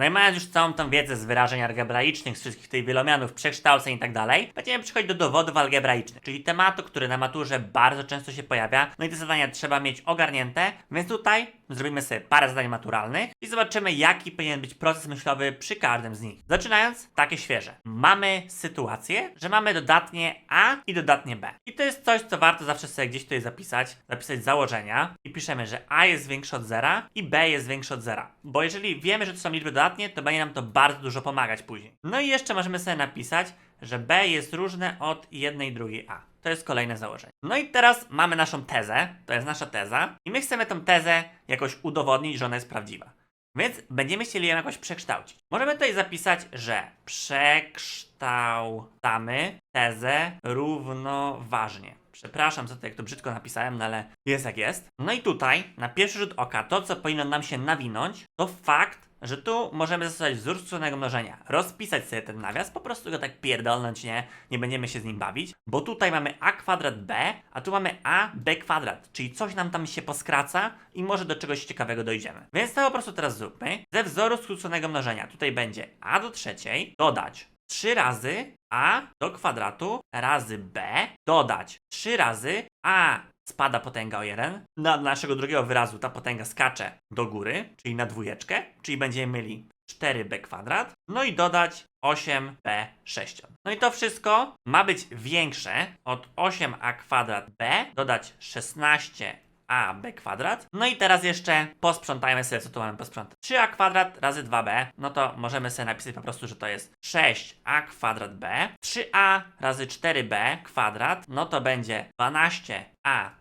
No i mając już całą tą wiedzę z wyrażeń algebraicznych, z wszystkich tych wielomianów, przekształceń i tak dalej, będziemy przechodzić do dowodów algebraicznych, czyli tematu, który na maturze bardzo często się pojawia. No i te zadania trzeba mieć ogarnięte, więc tutaj zrobimy sobie parę zadań maturalnych i zobaczymy, jaki powinien być proces myślowy przy każdym z nich. Zaczynając, takie świeże. Mamy sytuację, że mamy dodatnie A i dodatnie B. I to jest coś, co warto zawsze sobie gdzieś tutaj zapisać, zapisać założenia i piszemy, że A jest większe od zera i B jest większe od zera. Bo jeżeli wiemy, że to są liczby dodatnie, to będzie nam to bardzo dużo pomagać później. No i jeszcze możemy sobie napisać, że B jest różne od jednej drugiej A. To jest kolejne założenie. No i teraz mamy naszą tezę, to jest nasza teza, i my chcemy tę tezę jakoś udowodnić, że ona jest prawdziwa. Więc będziemy chcieli ją jakoś przekształcić. Możemy tutaj zapisać, że przekształcamy tezę równoważnie. Przepraszam za to, jak to brzydko napisałem, no ale jest jak jest. No i tutaj, na pierwszy rzut oka, to co powinno nam się nawinąć, to fakt, że tu możemy zastosować wzór skróconego mnożenia. Rozpisać sobie ten nawias, po prostu go tak pierdolnąć, nie? Nie będziemy się z nim bawić, bo tutaj mamy a kwadrat b, a tu mamy a b kwadrat, czyli coś nam tam się poskraca i może do czegoś ciekawego dojdziemy. Więc to po prostu teraz zróbmy. Ze wzoru skróconego mnożenia tutaj będzie a do trzeciej dodać 3 razy a do kwadratu razy b dodać 3 razy a spada potęga o 1. Na naszego drugiego wyrazu ta potęga skacze do góry, czyli na dwójeczkę, czyli będziemy mieli 4b kwadrat, no i dodać 8b sześcian. No i to wszystko ma być większe od 8a kwadrat b, dodać 16 a b kwadrat. No i teraz jeszcze posprzątajmy sobie, co tu mamy posprzątać. 3a kwadrat razy 2b, no to możemy sobie napisać po prostu, że to jest 6a kwadrat b. 3a razy 4b kwadrat, no to będzie 12a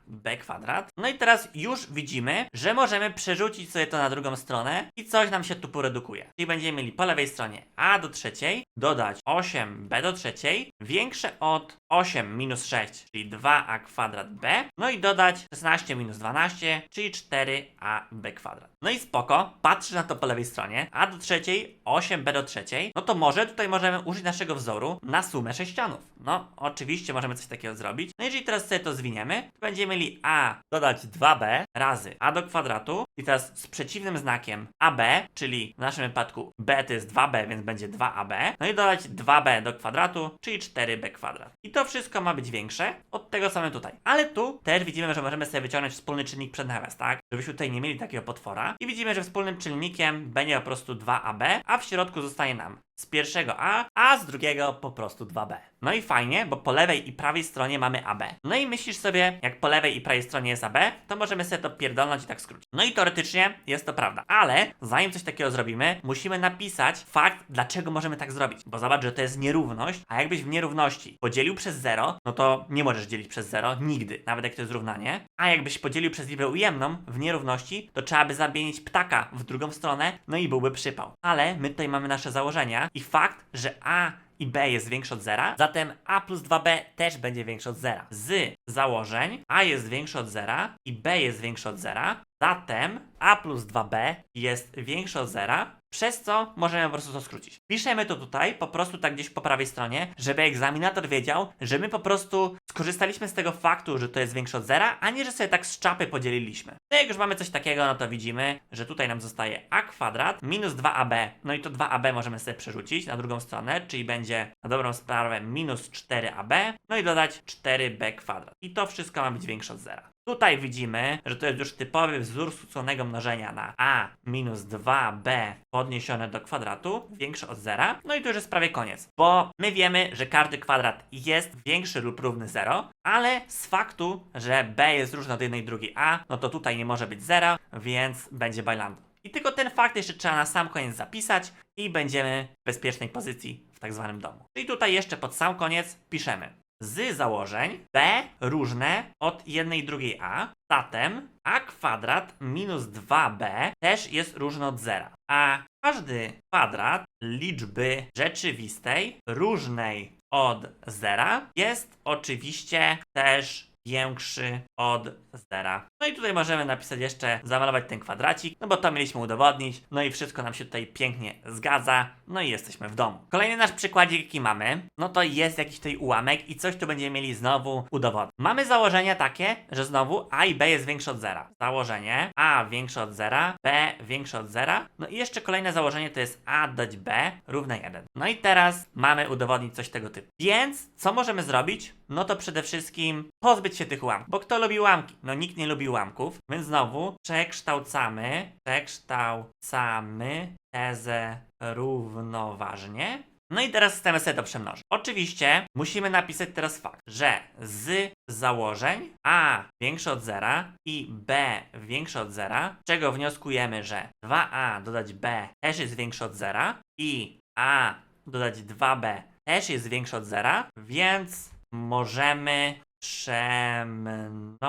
b kwadrat. No i teraz już widzimy, że możemy przerzucić sobie to na drugą stronę i coś nam się tu poredukuje. Czyli będziemy mieli po lewej stronie a do trzeciej, dodać 8b do trzeciej, większe od 8 minus 6, czyli 2a kwadrat b, no i dodać 16 minus 12, czyli 4ab kwadrat. No i spoko, patrzysz na to po lewej stronie, a do trzeciej 8b do trzeciej, no to może tutaj możemy użyć naszego wzoru na sumę sześcianów. No, oczywiście możemy coś takiego zrobić. No jeżeli teraz sobie to zwiniemy, to będziemy mieli a dodać 2b razy a do kwadratu i teraz z przeciwnym znakiem ab, czyli w naszym wypadku b to jest 2b, więc będzie 2ab, no i dodać 2b do kwadratu, czyli 4b kwadrat. I to wszystko ma być większe od tego samego tutaj. Ale tu też widzimy, że możemy sobie wyciągnąć wspólny czynnik przed nawias, tak? Żebyśmy tutaj nie mieli takiego potwora. I widzimy, że wspólnym czynnikiem będzie po prostu 2ab, a w środku zostaje nam z pierwszego A, a z drugiego po prostu 2B. No i fajnie, bo po lewej i prawej stronie mamy AB. No i myślisz sobie, jak po lewej i prawej stronie jest AB, to możemy sobie to pierdolnąć i tak skrócić. No i teoretycznie jest to prawda, ale zanim coś takiego zrobimy, musimy napisać fakt, dlaczego możemy tak zrobić. Bo zobacz, że to jest nierówność, a jakbyś w nierówności podzielił przez 0, no to nie możesz dzielić przez 0 nigdy, nawet jak to jest równanie. A jakbyś podzielił przez liczbę ujemną w nierówności, to trzeba by zamienić ptaka w drugą stronę, no i byłby przypał. Ale my tutaj mamy nasze założenia i fakt, że A i B jest większe od zera, zatem A plus 2B też będzie większe od zera. Z założeń A jest większe od zera i B jest większe od zera, zatem A plus 2B jest większe od zera, przez co możemy po prostu to skrócić. Piszemy to tutaj, po prostu tak gdzieś po prawej stronie, żeby egzaminator wiedział, że my po prostu skorzystaliśmy z tego faktu, że to jest większe od zera, a nie, że sobie tak z czapy podzieliliśmy. No jak już mamy coś takiego, no to widzimy, że tutaj nam zostaje a kwadrat minus 2ab. No i to 2ab możemy sobie przerzucić na drugą stronę, czyli będzie na dobrą sprawę minus 4ab, no i dodać 4b kwadrat. I to wszystko ma być większe od zera. Tutaj widzimy, że to jest już typowy wzór skróconego mnożenia na a minus 2b podniesione do kwadratu, większe od zera. No i to już jest prawie koniec, bo my wiemy, że każdy kwadrat jest większy lub równy 0, ale z faktu, że b jest różne od jednej i drugiej a, no to tutaj nie może być 0, więc będzie bajlandu. I tylko ten fakt jeszcze trzeba na sam koniec zapisać i będziemy w bezpiecznej pozycji w tak zwanym domu. Czyli tutaj jeszcze pod sam koniec piszemy z założeń b różne od jednej drugiej a, zatem a kwadrat minus 2b też jest różny od zera. A każdy kwadrat liczby rzeczywistej różnej od zera jest oczywiście też większy od zera. No i tutaj możemy napisać jeszcze, zamalować ten kwadracik, no bo to mieliśmy udowodnić. No i wszystko nam się tutaj pięknie zgadza. No i jesteśmy w domu. Kolejny nasz przykładzik, jaki mamy, no to jest jakiś tutaj ułamek i coś tu będziemy mieli znowu udowodnić. Mamy założenia takie, że znowu a i b jest większe od zera. Założenie a większe od zera, b większe od zera. No i jeszcze kolejne założenie to jest a dodać b równe 1. No i teraz mamy udowodnić coś tego typu. Więc co możemy zrobić? No to przede wszystkim pozbyć się tych ułamków. Bo kto lubi ułamki? No nikt nie lubi ułamków. Więc znowu przekształcamy, przekształcamy tezę równoważnie. No i teraz chcemy sobie to przemnożyć. Oczywiście musimy napisać teraz fakt, że z założeń a większe od zera i b większe od zera, czego wnioskujemy, że 2a dodać b też jest większe od zera i a dodać 2b też jest większe od zera, więc możemy przemnożyć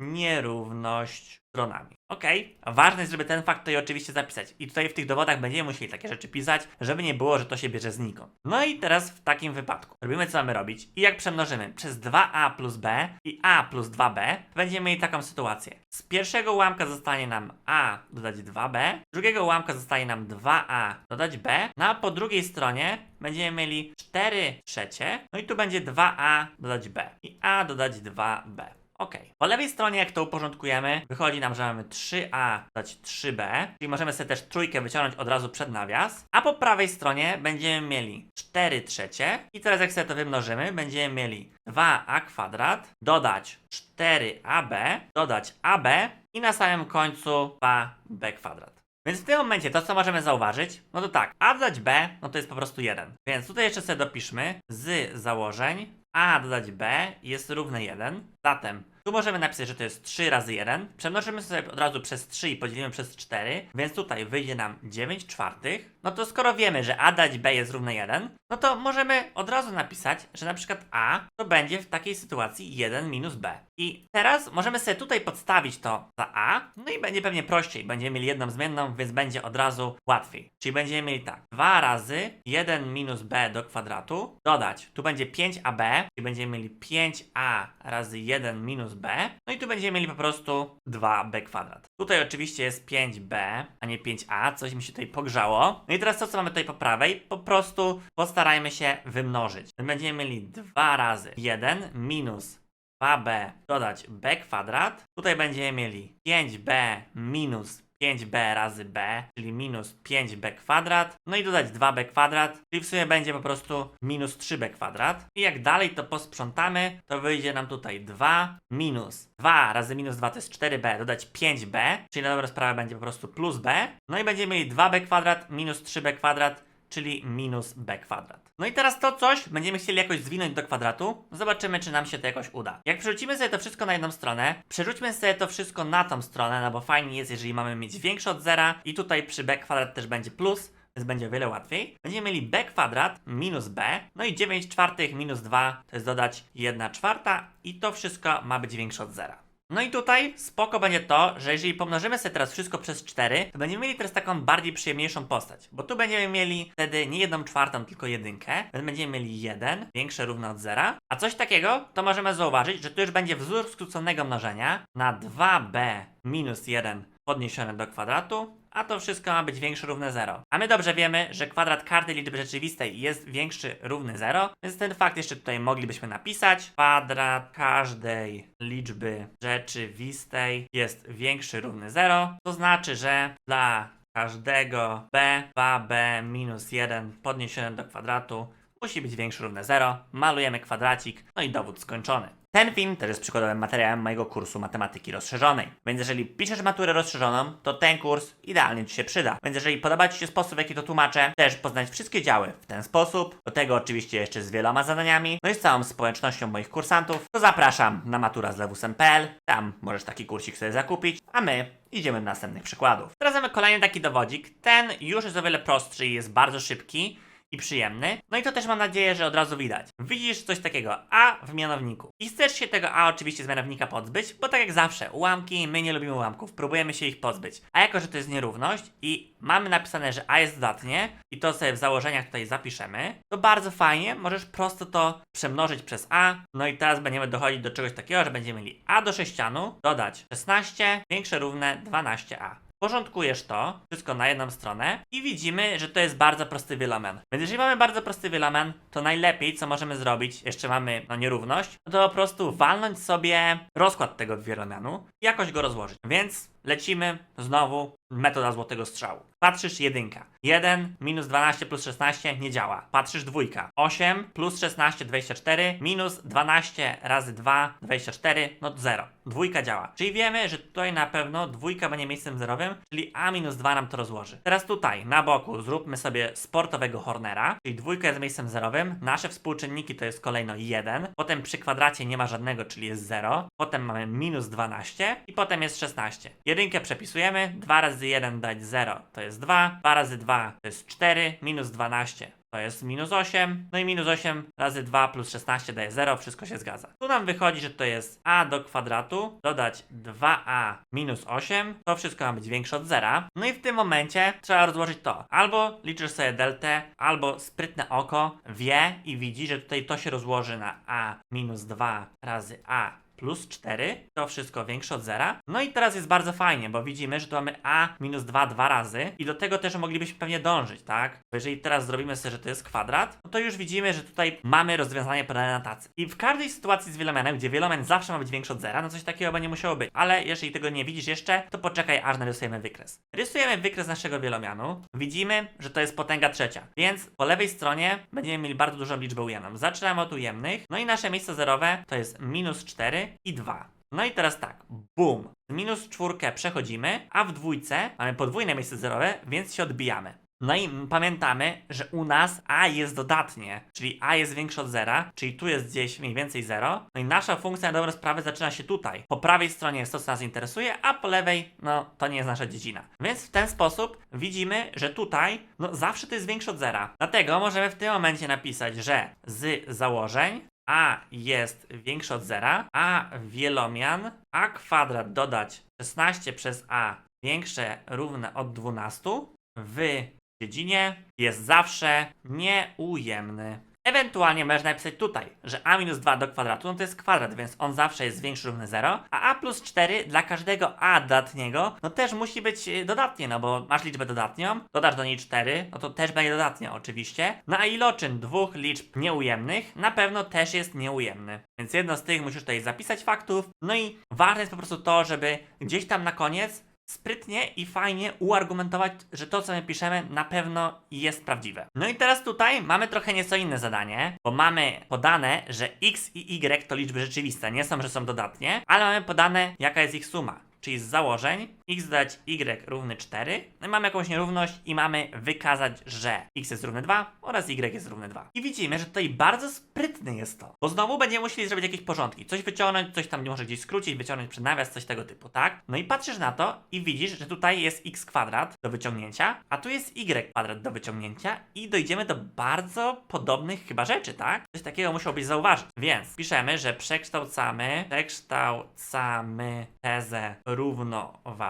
nierówność stronami. Okej, ważne jest, żeby ten fakt tutaj oczywiście zapisać. I tutaj w tych dowodach będziemy musieli takie rzeczy pisać, żeby nie było, że to się bierze znikąd. No i teraz w takim wypadku robimy co mamy robić i jak przemnożymy przez 2a plus b i a plus 2b, to będziemy mieli taką sytuację. Z pierwszego ułamka zostanie nam a dodać 2b, z drugiego ułamka zostaje nam 2a dodać b, no a po drugiej stronie będziemy mieli 4 trzecie, no i tu będzie 2a dodać b i a dodać 2b. Ok. Po lewej stronie, jak to uporządkujemy, wychodzi nam, że mamy 3a dać 3b, czyli możemy sobie też trójkę wyciągnąć od razu przed nawias. A po prawej stronie będziemy mieli 4 trzecie i teraz jak sobie to wymnożymy, będziemy mieli 2a kwadrat, dodać 4ab, dodać ab i na samym końcu 2b kwadrat. Więc w tym momencie to, co możemy zauważyć, no to tak, a dodać b, no to jest po prostu 1. Więc tutaj jeszcze sobie dopiszmy z założeń a dodać b jest równe 1. Zatem tu możemy napisać, że to jest 3 razy 1. Przemnożymy sobie od razu przez 3 i podzielimy przez 4, więc tutaj wyjdzie nam 9 czwartych. No to skoro wiemy, że a dać b jest równe 1, no to możemy od razu napisać, że na przykład a to będzie w takiej sytuacji 1 minus b. I teraz możemy sobie tutaj podstawić to za a, no i będzie pewnie prościej. Będziemy mieli jedną zmienną, więc będzie od razu łatwiej. Czyli będziemy mieli tak, 2 razy 1 minus b do kwadratu, dodać, tu będzie 5ab, czyli będziemy mieli 5a razy 1 minus b, no i tu będziemy mieli po prostu 2b kwadrat. Tutaj oczywiście jest 5b, a nie 5a, coś mi się tutaj pogrzało. No i teraz to, co mamy tutaj po prawej, po prostu postarajmy się wymnożyć. Będziemy mieli 2 razy 1 minus 2b dodać b kwadrat. Tutaj będziemy mieli 5b minus 5b razy b, czyli minus 5b kwadrat. No i dodać 2b kwadrat, czyli w sumie będzie po prostu minus 3b kwadrat. I jak dalej to posprzątamy, to wyjdzie nam tutaj 2 minus 2 razy minus 2 to jest 4b, dodać 5b, czyli na dobrą sprawę będzie po prostu plus b. No i będziemy mieli 2b kwadrat minus 3b kwadrat, czyli minus b kwadrat. No i teraz to coś będziemy chcieli jakoś zwinąć do kwadratu. Zobaczymy, czy nam się to jakoś uda. Jak przerzucimy sobie to wszystko na jedną stronę, przerzućmy sobie to wszystko na tą stronę, no bo fajnie jest, jeżeli mamy mieć większe od zera i tutaj przy b kwadrat też będzie plus, więc będzie o wiele łatwiej. Będziemy mieli b kwadrat minus b, no i 9 czwartych minus 2 to jest dodać 1 czwarta i to wszystko ma być większe od zera. No i tutaj spoko będzie to, że jeżeli pomnożymy sobie teraz wszystko przez 4, to będziemy mieli teraz taką bardziej przyjemniejszą postać. Bo tu będziemy mieli wtedy nie jedną czwartą, tylko jedynkę. Będziemy mieli 1, większe równe od zera. A coś takiego, to możemy zauważyć, że tu już będzie wzór skróconego mnożenia na 2b minus 1 podniesione do kwadratu, a to wszystko ma być większe równe 0. A my dobrze wiemy, że kwadrat każdej liczby rzeczywistej jest większy równy 0, więc ten fakt jeszcze tutaj moglibyśmy napisać. Kwadrat każdej liczby rzeczywistej jest większy równy 0, to znaczy, że dla każdego b 2b minus 1 podniesione do kwadratu musi być większy równe 0. Malujemy kwadracik, no i dowód skończony. Ten film też jest przykładowym materiałem mojego kursu matematyki rozszerzonej. Więc jeżeli piszesz maturę rozszerzoną, to ten kurs idealnie Ci się przyda. Więc jeżeli podoba Ci się sposób, w jaki to tłumaczę, też poznać wszystkie działy w ten sposób, do tego oczywiście jeszcze z wieloma zadaniami, no i z całą społecznością moich kursantów, to zapraszam na matura z lewusem.pl. Tam możesz taki kursik sobie zakupić, a my idziemy do następnych przykładów. Teraz mamy kolejny taki dowodzik. Ten już jest o wiele prostszy i jest bardzo szybki. I przyjemny. No i to też mam nadzieję, że od razu widać. Widzisz coś takiego a w mianowniku. I chcesz się tego a oczywiście z mianownika pozbyć, bo tak jak zawsze, ułamki, my nie lubimy ułamków, próbujemy się ich pozbyć. A jako, że to jest nierówność i mamy napisane, że a jest dodatnie i to sobie w założeniach tutaj zapiszemy, to bardzo fajnie możesz prosto to przemnożyć przez a. No i teraz będziemy dochodzić do czegoś takiego, że będziemy mieli a do sześcianu, dodać 16, większe równe 12a. Porządkujesz to wszystko na jedną stronę i widzimy, że to jest bardzo prosty wielomian. Więc jeżeli mamy bardzo prosty wielomian, to najlepiej co możemy zrobić, jeszcze mamy no, nierówność, no to po prostu walnąć sobie rozkład tego wielomianu i jakoś go rozłożyć. Więc lecimy znowu metoda złotego strzału. Patrzysz jedynka. 1 minus 12 plus 16 nie działa. Patrzysz dwójka. 8 plus 16 24 minus 12 razy 2 24 no 0. Dwójka działa. Czyli wiemy, że tutaj na pewno dwójka będzie miejscem zerowym, czyli a minus 2 nam to rozłoży. Teraz tutaj na boku zróbmy sobie sportowego Hornera, czyli dwójka jest miejscem zerowym. Nasze współczynniki to jest kolejno 1. Potem przy kwadracie nie ma żadnego, czyli jest 0. Potem mamy minus 12 i potem jest 16. Jedynkę przepisujemy. 2 razy 1 dać 0 to jest 2. 2 razy 2 to jest 4. Minus 12 to jest minus 8. No i minus 8 razy 2 plus 16 daje 0. Wszystko się zgadza. Tu nam wychodzi, że to jest a do kwadratu, dodać 2a minus 8. To wszystko ma być większe od 0. No i w tym momencie trzeba rozłożyć to. Albo liczysz sobie deltę, albo sprytne oko wie i widzi, że tutaj to się rozłoży na a minus 2 razy a plus 4, to wszystko większe od zera. No i teraz jest bardzo fajnie, bo widzimy, że tu mamy a minus 2 dwa razy i do tego też moglibyśmy pewnie dążyć, tak? Bo jeżeli teraz zrobimy sobie, że to jest kwadrat, no to już widzimy, że tutaj mamy rozwiązanie podane na tacy. I w każdej sytuacji z wielomianem, gdzie wielomian zawsze ma być większy od zera, no coś takiego będzie musiało być. Ale jeżeli tego nie widzisz jeszcze, to poczekaj, aż narysujemy wykres. Rysujemy wykres naszego wielomianu. Widzimy, że to jest potęga trzecia, więc po lewej stronie będziemy mieli bardzo dużą liczbę ujemną. Zaczynamy od ujemnych, no i nasze miejsce zerowe to jest minus 4 i 2. No i teraz tak, bum. Minus czwórkę przechodzimy, a w dwójce mamy podwójne miejsce zerowe, więc się odbijamy. No i pamiętamy, że u nas a jest dodatnie, czyli a jest większe od zera, czyli tu jest gdzieś mniej więcej 0. No i nasza funkcja na dobrą sprawę zaczyna się tutaj. Po prawej stronie jest to, co nas interesuje, a po lewej, no to nie jest nasza dziedzina. Więc w ten sposób widzimy, że tutaj, no zawsze to jest większe od zera. Dlatego możemy w tym momencie napisać, że z założeń a jest większe od zera, a wielomian a kwadrat dodać 16 przez a większe równe od 12 w dziedzinie jest zawsze nieujemny. Ewentualnie można napisać tutaj, że a minus 2 do kwadratu, no to jest kwadrat, więc on zawsze jest większy równy 0, a a plus 4 dla każdego a dodatniego, no też musi być y, dodatnie, no bo masz liczbę dodatnią, dodasz do niej 4, no to też będzie dodatnie oczywiście. No a iloczyn dwóch liczb nieujemnych na pewno też jest nieujemny. Więc jedno z tych musisz tutaj zapisać faktów, no i ważne jest po prostu to, żeby gdzieś tam na koniec sprytnie i fajnie uargumentować, że to, co my piszemy, na pewno jest prawdziwe. No i teraz tutaj mamy trochę nieco inne zadanie, bo mamy podane, że x i y to liczby rzeczywiste, nie są, że są dodatnie, ale mamy podane, jaka jest ich suma. Czyli z założeń x dodać y równy 4. No i mamy jakąś nierówność i mamy wykazać, że x jest równy 2 oraz y jest równy 2. I widzimy, że tutaj bardzo sprytny jest to. Bo znowu będziemy musieli zrobić jakieś porządki. Coś wyciągnąć, coś tam może gdzieś skrócić, wyciągnąć przed nawias, coś tego typu, tak? No i patrzysz na to i widzisz, że tutaj jest x kwadrat do wyciągnięcia, a tu jest y kwadrat do wyciągnięcia i dojdziemy do bardzo podobnych chyba rzeczy, tak? Coś takiego musiałbyś zauważyć. Więc piszemy, że przekształcamy, przekształcamy tezę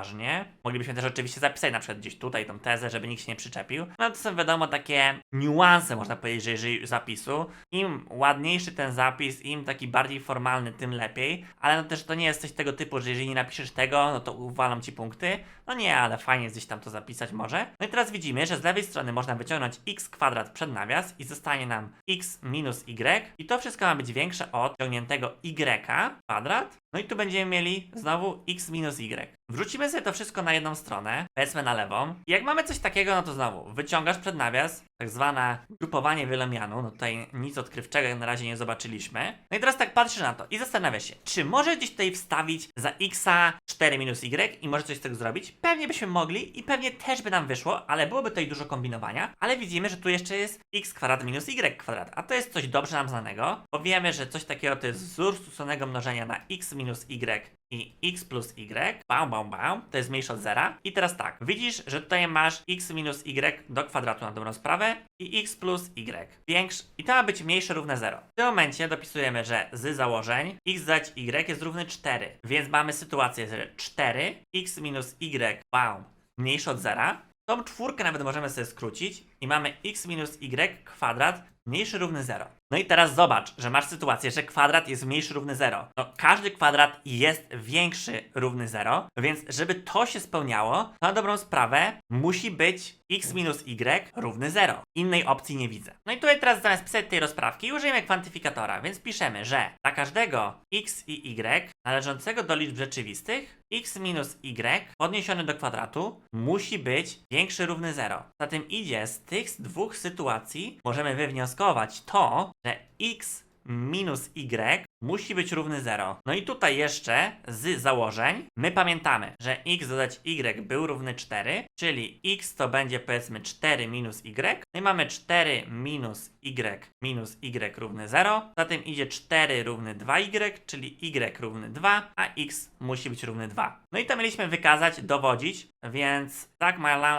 równoważnie. Moglibyśmy też oczywiście zapisać na przykład gdzieś tutaj tą tezę, żeby nikt się nie przyczepił. No to są wiadomo takie niuanse, można powiedzieć, że jeżeli zapisu. Im ładniejszy ten zapis, im taki bardziej formalny, tym lepiej. Ale no też to nie jest coś tego typu, że jeżeli nie napiszesz tego, no to uwalam ci punkty. No nie, ale fajnie gdzieś tam to zapisać może. No i teraz widzimy, że z lewej strony można wyciągnąć x kwadrat przed nawias i zostanie nam x minus y. I to wszystko ma być większe od ciągniętego y kwadrat. No i tu będziemy mieli znowu x minus y. Wrzucimy sobie to wszystko na jedną stronę, powiedzmy na lewą. I jak mamy coś takiego, no to znowu wyciągasz przed nawias, tak zwane grupowanie wielomianu. No tutaj nic odkrywczego na razie nie zobaczyliśmy. No i teraz tak patrzysz na to i zastanawiasz się, czy może gdzieś tutaj wstawić za xa 4 minus y i może coś z tego zrobić? Pewnie byśmy mogli i pewnie też by nam wyszło, ale byłoby tutaj dużo kombinowania. Ale widzimy, że tu jeszcze jest x kwadrat minus y kwadrat, a to jest coś dobrze nam znanego, bo wiemy, że coś takiego to jest wzór stosunek mnożenia na x minus y i x plus y, bam, bam, bam, to jest mniejsze od zera. I teraz tak, widzisz, że tutaj masz x minus y do kwadratu na dobrą sprawę i x plus y. Większy, I to ma być mniejsze równe 0. W tym momencie dopisujemy, że z założeń x dodać y jest równy 4. Więc mamy sytuację, że 4 x minus y, wow, mniejsze od 0. Tą czwórkę nawet możemy sobie skrócić i mamy x minus y kwadrat mniejszy równy 0. No i teraz zobacz, że masz sytuację, że kwadrat jest mniejszy równy 0. No każdy kwadrat jest większy równy 0, więc żeby to się spełniało, na dobrą sprawę musi być x minus y równy 0. Innej opcji nie widzę. No i tutaj teraz zamiast pisać tej rozprawki użyjemy kwantyfikatora, więc piszemy, że dla każdego x i y należącego do liczb rzeczywistych x minus y podniesiony do kwadratu musi być większy równy 0. Zatem idzie z tych dwóch sytuacji możemy wywnioskować to, że x minus y musi być równy 0. No i tutaj jeszcze z założeń my pamiętamy, że x dodać y był równy 4, czyli x to będzie powiedzmy 4 minus y. No i mamy 4 minus y minus y równy 0. Zatem idzie 4 równy 2y, czyli y równy 2, a x musi być równy 2. No i to mieliśmy wykazać, dowodzić, więc tak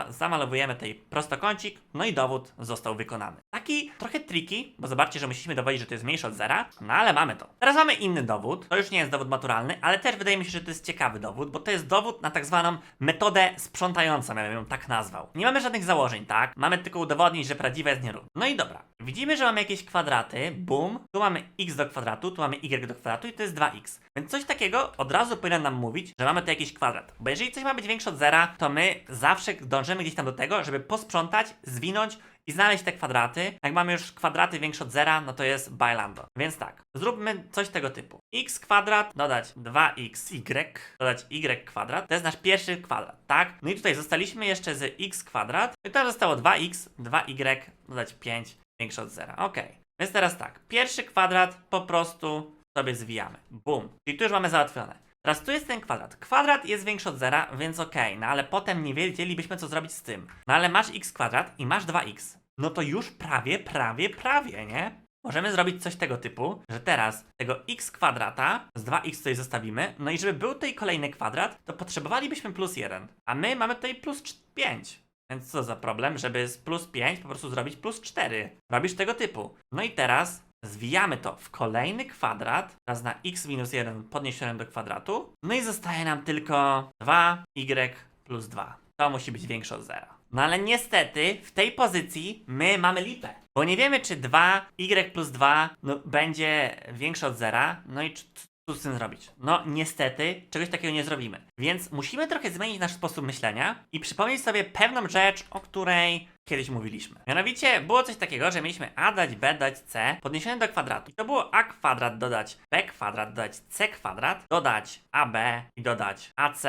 zamalowujemy tutaj prostokącik, no i dowód został wykonany. Taki trochę tricky, bo zobaczcie, że musieliśmy dowodzić, że to jest mniejsze od zera, no ale mamy to. Teraz mamy inny dowód, to już nie jest dowód maturalny, ale też wydaje mi się, że to jest ciekawy dowód, bo to jest dowód na tak zwaną metodę sprzątającą, ja bym ją tak nazwał. Nie mamy żadnych założeń, tak? Mamy tylko udowodnić, że prawdziwe jest nierówne. No i dobra, widzimy, że mamy jakieś kwadraty, boom, tu mamy x do kwadratu, tu mamy y do kwadratu i to jest 2x. Więc coś takiego od razu powinno nam mówić, że mamy tu jakiś kwadrat. Bo jeżeli coś ma być większe od zera, to my zawsze dążymy gdzieś tam do tego, żeby posprzątać, zwinąć i znaleźć te kwadraty. Jak mamy już kwadraty większe od zera, no to jest bailando. Więc tak, zróbmy coś tego typu. x kwadrat dodać 2xy dodać y kwadrat. To jest nasz pierwszy kwadrat, tak? No i tutaj zostaliśmy jeszcze z x kwadrat. I tam zostało 2x, 2y dodać 5 większe od zera. Ok. Więc teraz tak, pierwszy kwadrat po prostu sobie zwijamy. Bum. Czyli tu już mamy załatwione. Teraz tu jest ten kwadrat. Kwadrat jest większy od zera, więc okej, no ale potem nie wiedzielibyśmy co zrobić z tym. No ale masz x kwadrat i masz 2x. No to już prawie, prawie, prawie, nie? Możemy zrobić coś tego typu, że teraz tego x kwadrata z 2x tutaj zostawimy, no i żeby był tutaj kolejny kwadrat, to potrzebowalibyśmy plus 1, a my mamy tutaj plus 5. Więc co za problem, żeby z plus 5 po prostu zrobić plus 4. Robisz tego typu. No i teraz Zwijamy to w kolejny kwadrat, teraz na x minus 1 podniesione do kwadratu. No i zostaje nam tylko 2y plus 2. To musi być większe od 0. No ale niestety w tej pozycji my mamy lipę. Bo nie wiemy, czy 2y plus 2 no, będzie większe od 0. No i czy- co z tym zrobić? No niestety czegoś takiego nie zrobimy. Więc musimy trochę zmienić nasz sposób myślenia i przypomnieć sobie pewną rzecz, o której kiedyś mówiliśmy. Mianowicie było coś takiego, że mieliśmy a dać b dać c podniesione do kwadratu. I to było a kwadrat dodać b kwadrat dodać c kwadrat, dodać ab i dodać ac,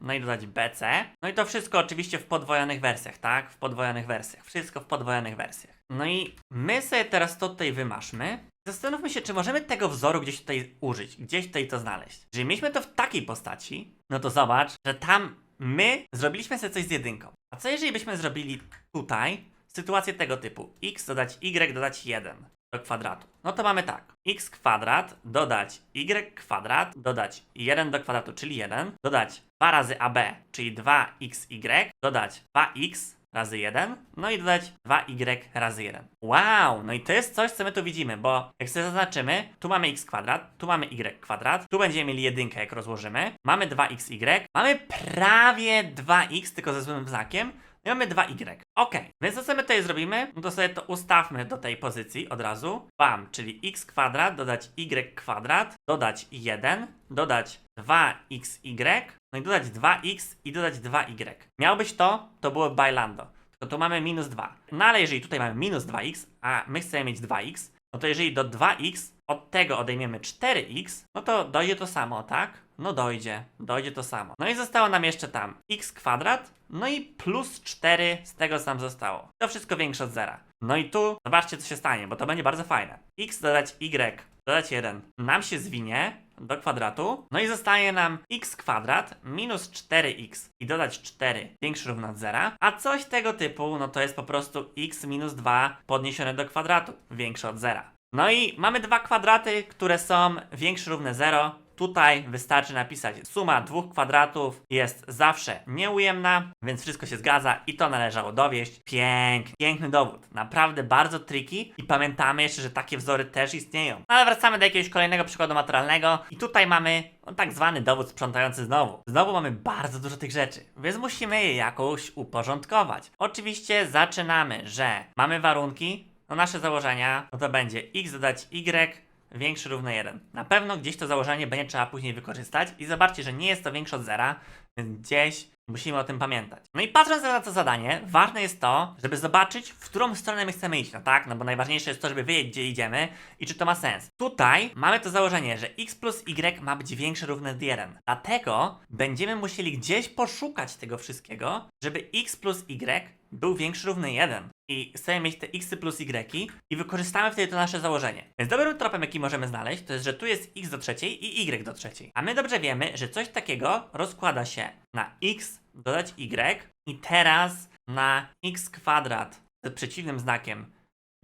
no i dodać bc. No i to wszystko oczywiście w podwojonych wersjach, tak? W podwojonych wersjach. Wszystko w podwojonych wersjach. No i my sobie teraz to tutaj wymaszmy. Zastanówmy się, czy możemy tego wzoru gdzieś tutaj użyć, gdzieś tutaj to znaleźć. Jeżeli mieliśmy to w takiej postaci, no to zobacz, że tam my zrobiliśmy sobie coś z jedynką. A co jeżeli byśmy zrobili tutaj sytuację tego typu? x dodać y dodać 1 do kwadratu. No to mamy tak. x kwadrat dodać y kwadrat dodać 1 do kwadratu, czyli 1, dodać 2 razy ab, czyli 2xy, dodać 2x razy 1, no i dodać 2y razy 1. Wow, no i to jest coś, co my tu widzimy, bo jak sobie zaznaczymy, tu mamy x kwadrat, tu mamy y kwadrat, tu będziemy mieli jedynkę, jak rozłożymy, mamy 2xy, mamy prawie 2x, tylko ze złym znakiem, i mamy 2y. Ok, więc co my tutaj zrobimy? No to sobie to ustawmy do tej pozycji od razu. Bam, czyli x kwadrat, dodać y kwadrat, dodać 1, dodać 2xy, no i dodać 2x i dodać 2y. Miał być to, to było bailando. Tylko tu mamy minus 2. No ale jeżeli tutaj mamy minus 2x, a my chcemy mieć 2x, no to jeżeli do 2x od tego odejmiemy 4x, no to dojdzie to samo, tak? No dojdzie, dojdzie to samo. No i zostało nam jeszcze tam x kwadrat, no i plus 4 z tego, co nam zostało. To wszystko większe od zera. No i tu zobaczcie, co się stanie, bo to będzie bardzo fajne. x dodać y, dodać 1 nam się zwinie do kwadratu, no i zostaje nam x kwadrat minus 4x i dodać 4 większe równo od zera, a coś tego typu, no to jest po prostu x minus 2 podniesione do kwadratu większe od zera. No i mamy dwa kwadraty, które są większe równe 0 tutaj wystarczy napisać suma dwóch kwadratów jest zawsze nieujemna, więc wszystko się zgadza i to należało dowieść. Piękny, piękny dowód. Naprawdę bardzo tricky i pamiętamy jeszcze, że takie wzory też istnieją. No ale wracamy do jakiegoś kolejnego przykładu maturalnego i tutaj mamy no, tak zwany dowód sprzątający znowu. Znowu mamy bardzo dużo tych rzeczy, więc musimy je jakoś uporządkować. Oczywiście zaczynamy, że mamy warunki, no nasze założenia, no to będzie x dodać y większy równy 1. Na pewno gdzieś to założenie będzie trzeba później wykorzystać i zobaczcie, że nie jest to większe od zera, więc gdzieś musimy o tym pamiętać. No i patrząc na to zadanie, ważne jest to, żeby zobaczyć, w którą stronę my chcemy iść, no tak? No bo najważniejsze jest to, żeby wiedzieć, gdzie idziemy i czy to ma sens. Tutaj mamy to założenie, że x plus y ma być większe równe 1. Dlatego będziemy musieli gdzieś poszukać tego wszystkiego, żeby x plus y był większy równy 1 i chcemy mieć te x plus y i wykorzystamy wtedy to nasze założenie. Więc dobrym tropem, jaki możemy znaleźć, to jest, że tu jest x do trzeciej i y do trzeciej. A my dobrze wiemy, że coś takiego rozkłada się na x dodać y i teraz na x kwadrat z przeciwnym znakiem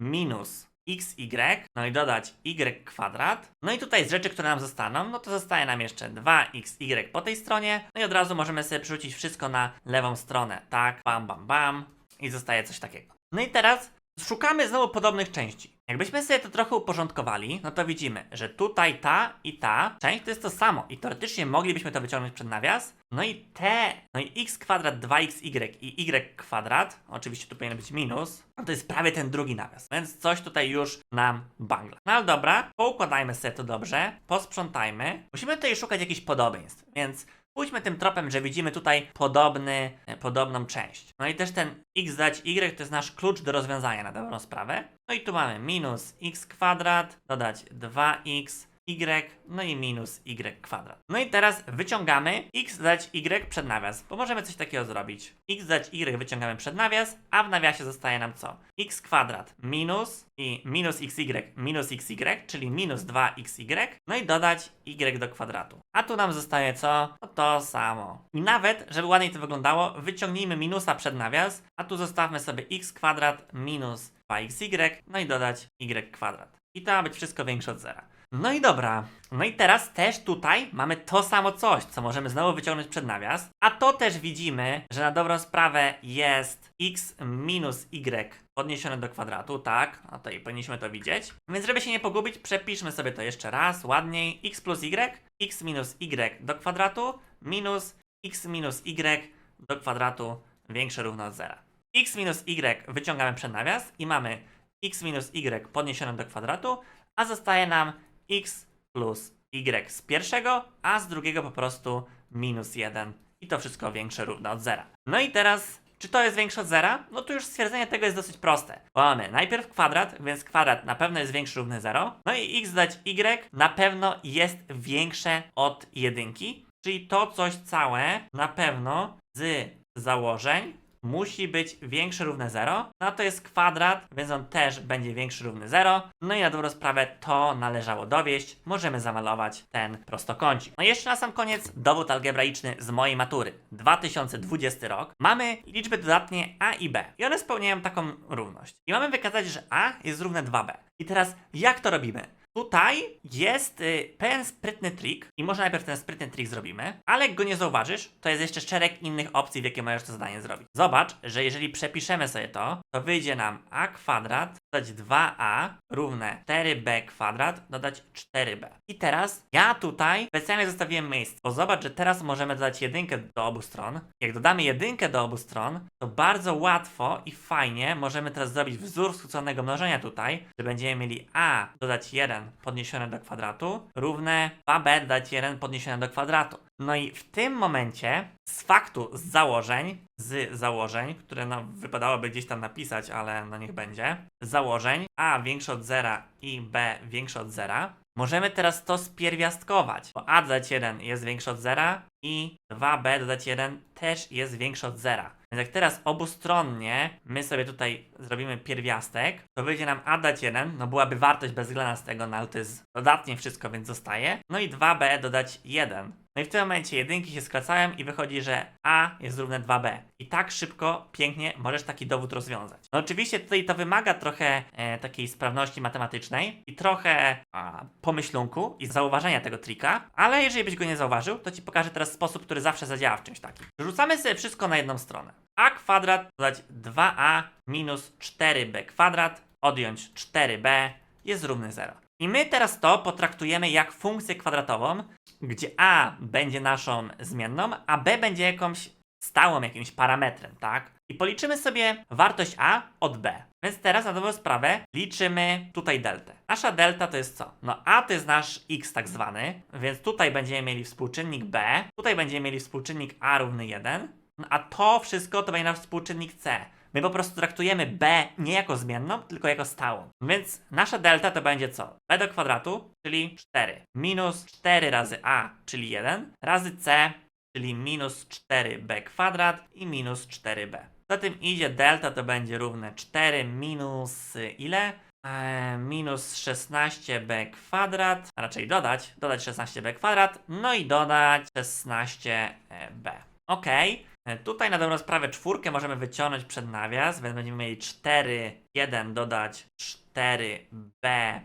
minus xy, no i dodać y kwadrat. No i tutaj z rzeczy, które nam zostaną, no to zostaje nam jeszcze 2xy po tej stronie, no i od razu możemy sobie przerzucić wszystko na lewą stronę, tak, bam, bam, bam i zostaje coś takiego. No i teraz szukamy znowu podobnych części. Jakbyśmy sobie to trochę uporządkowali, no to widzimy, że tutaj ta i ta część to jest to samo i teoretycznie moglibyśmy to wyciągnąć przed nawias. No i te, no i x kwadrat 2xy i y kwadrat, oczywiście tu powinien być minus, no to jest prawie ten drugi nawias, więc coś tutaj już nam bangla. No ale dobra, poukładajmy sobie to dobrze, posprzątajmy. Musimy tutaj szukać jakichś podobieństw, więc Pójdźmy tym tropem, że widzimy tutaj podobny, e, podobną część. No i też ten x dać y to jest nasz klucz do rozwiązania na dobrą sprawę. No i tu mamy minus x kwadrat, dodać 2x, y, no i minus y kwadrat. No i teraz wyciągamy x dać y przed nawias, bo możemy coś takiego zrobić. x dać y wyciągamy przed nawias, a w nawiasie zostaje nam co? x kwadrat minus i minus xy minus xy, czyli minus 2xy, no i dodać y do kwadratu. A tu nam zostaje co? No to samo. I nawet, żeby ładniej to wyglądało, wyciągnijmy minusa przed nawias, a tu zostawmy sobie x kwadrat minus 2xy, no i dodać y kwadrat. I to ma być wszystko większe od zera. No i dobra. No i teraz też tutaj mamy to samo coś, co możemy znowu wyciągnąć przed nawias. A to też widzimy, że na dobrą sprawę jest x minus y podniesione do kwadratu, tak? To i powinniśmy to widzieć. Więc żeby się nie pogubić, przepiszmy sobie to jeszcze raz, ładniej. x plus y, x minus y do kwadratu, minus x minus y do kwadratu większe równo od zera. x minus y wyciągamy przed nawias i mamy x minus y podniesione do kwadratu, a zostaje nam x plus y z pierwszego, a z drugiego po prostu minus 1. I to wszystko większe równo od zera. No i teraz, czy to jest większe od zera? No tu już stwierdzenie tego jest dosyć proste. Bo mamy najpierw kwadrat, więc kwadrat na pewno jest większy równy 0. No i x dać y na pewno jest większe od jedynki. Czyli to coś całe na pewno z założeń musi być większy równe 0. No to jest kwadrat, więc on też będzie większy równy 0. No i na dobrą sprawę to należało dowieść. Możemy zamalować ten prostokącik. No i jeszcze na sam koniec dowód algebraiczny z mojej matury. 2020 rok. Mamy liczby dodatnie a i b. I one spełniają taką równość. I mamy wykazać, że a jest równe 2b. I teraz jak to robimy? Tutaj jest y, pewien sprytny trik i może najpierw ten sprytny trik zrobimy, ale jak go nie zauważysz, to jest jeszcze szereg innych opcji, w jakie możesz to zadanie zrobić. Zobacz, że jeżeli przepiszemy sobie to, to wyjdzie nam a kwadrat dodać 2a równe 4b kwadrat dodać 4b. I teraz ja tutaj specjalnie zostawiłem miejsce, bo zobacz, że teraz możemy dodać jedynkę do obu stron. Jak dodamy jedynkę do obu stron, to bardzo łatwo i fajnie możemy teraz zrobić wzór skróconego mnożenia tutaj, że będziemy mieli a dodać 1 podniesione do kwadratu równe 2b dodać 1 podniesione do kwadratu. No i w tym momencie z faktu, z założeń, z założeń, które no, wypadałoby gdzieś tam napisać, ale no niech będzie, założeń a większe od zera i b większe od zera, możemy teraz to spierwiastkować, bo a dodać 1 jest większe od zera i 2b dodać 1 też jest większe od zera. Więc jak teraz obustronnie my sobie tutaj zrobimy pierwiastek, to wyjdzie nam a dać 1, no byłaby wartość bezwzględna z tego, no ale to jest dodatnie wszystko, więc zostaje. No i 2b dodać 1. No i w tym momencie jedynki się skracają i wychodzi, że a jest równe 2b. I tak szybko, pięknie możesz taki dowód rozwiązać. No oczywiście tutaj to wymaga trochę e, takiej sprawności matematycznej i trochę a, pomyślunku i zauważenia tego trika, ale jeżeli byś go nie zauważył, to ci pokażę teraz sposób, który zawsze zadziała w czymś takim. Rzucamy sobie wszystko na jedną stronę. a kwadrat dodać 2a minus 4b kwadrat odjąć 4b jest równy 0. I my teraz to potraktujemy jak funkcję kwadratową, gdzie a będzie naszą zmienną, a b będzie jakąś stałą jakimś parametrem, tak? I policzymy sobie wartość a od b. Więc teraz na dobrą sprawę liczymy tutaj deltę. Nasza delta to jest co? No a to jest nasz x tak zwany, więc tutaj będziemy mieli współczynnik b, tutaj będziemy mieli współczynnik a równy 1, no a to wszystko to będzie nasz współczynnik c. My po prostu traktujemy b nie jako zmienną, tylko jako stałą. Więc nasza delta to będzie co? b do kwadratu, czyli 4, minus 4 razy a, czyli 1, razy c, czyli minus 4b kwadrat i minus 4b. Za tym idzie delta to będzie równe 4 minus ile? Eee, minus 16b kwadrat, a raczej dodać, dodać 16b kwadrat, no i dodać 16b. Ok, E, tutaj na dobrą sprawę czwórkę możemy wyciągnąć przed nawias, więc będziemy mieli 4, 1 dodać 4b,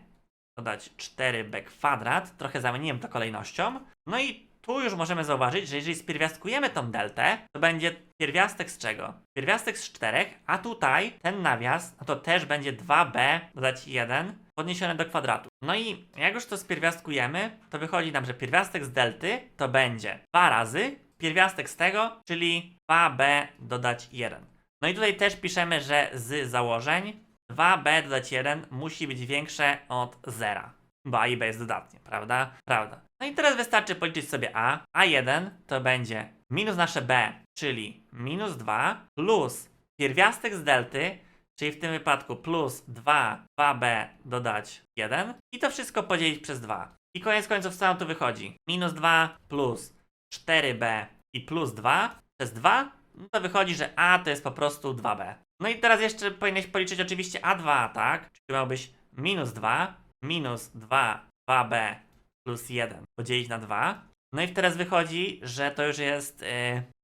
dodać 4b kwadrat, trochę zamieniłem to kolejnością, no i tu już możemy zauważyć, że jeżeli spierwiastkujemy tą deltę, to będzie pierwiastek z czego? Pierwiastek z 4, a tutaj ten nawias, no to też będzie 2b dodać 1 podniesione do kwadratu. No i jak już to spierwiastkujemy, to wychodzi nam, że pierwiastek z delty to będzie 2 razy pierwiastek z tego, czyli 2b dodać 1. No i tutaj też piszemy, że z założeń 2b dodać 1 musi być większe od 0, bo a i b jest dodatnie, prawda? Prawda. No i teraz wystarczy policzyć sobie a. a1 to będzie minus nasze b, czyli minus 2 plus pierwiastek z delty, czyli w tym wypadku plus 2, 2b dodać 1 i to wszystko podzielić przez 2. I koniec końców co nam tu wychodzi? Minus 2 plus 4b i plus 2 przez 2, no to wychodzi, że a to jest po prostu 2b. No i teraz jeszcze powinieneś policzyć oczywiście a2, tak? Czyli miałbyś minus 2, minus 2, 2b plus 1 podzielić na 2. No i teraz wychodzi, że to już jest y,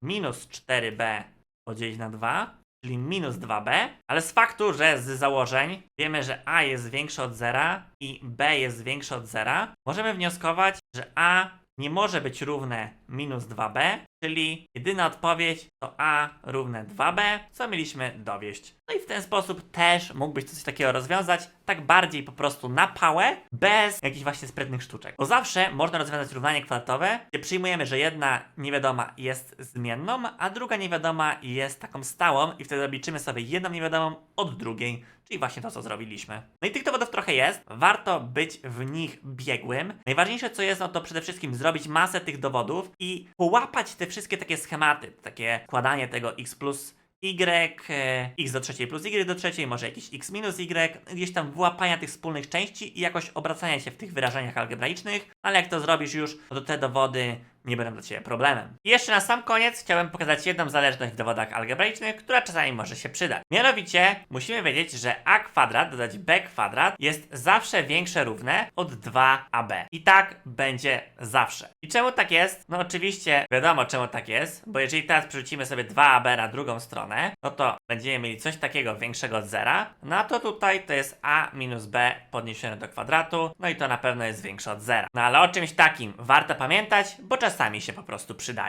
minus 4b podzielić na 2, czyli minus 2b, ale z faktu, że z założeń wiemy, że a jest większe od 0 i b jest większe od 0, możemy wnioskować, że a nie może być równe minus 2b, czyli jedyna odpowiedź to a równe 2b, co mieliśmy dowieść. No i w ten sposób też mógłbyś coś takiego rozwiązać, tak bardziej po prostu na pałę, bez jakichś właśnie sprytnych sztuczek. Bo zawsze można rozwiązać równanie kwadratowe, gdzie przyjmujemy, że jedna niewiadoma jest zmienną, a druga niewiadoma jest taką stałą i wtedy obliczymy sobie jedną niewiadomą od drugiej, czyli właśnie to, co zrobiliśmy. No i tych dowodów trochę jest, warto być w nich biegłym. Najważniejsze, co jest, no to przede wszystkim zrobić masę tych dowodów i połapać te wszystkie takie schematy, takie kładanie tego x plus y, x do trzeciej plus y do trzeciej, może jakiś x minus y, gdzieś tam wyłapania tych wspólnych części i jakoś obracania się w tych wyrażeniach algebraicznych, ale jak to zrobisz już, no to te dowody nie będą dla Ciebie problemem. I jeszcze na sam koniec chciałbym pokazać jedną zależność w dowodach algebraicznych, która czasami może się przydać. Mianowicie musimy wiedzieć, że a kwadrat dodać b kwadrat jest zawsze większe równe od 2ab. I tak będzie zawsze. I czemu tak jest? No oczywiście wiadomo czemu tak jest, bo jeżeli teraz przerzucimy sobie 2ab na drugą stronę, no to będziemy mieli coś takiego większego od zera, no to tutaj to jest a minus b podniesione do kwadratu, no i to na pewno jest większe od zera. No ale o czymś takim warto pamiętać, bo czasami się po prostu przydaje.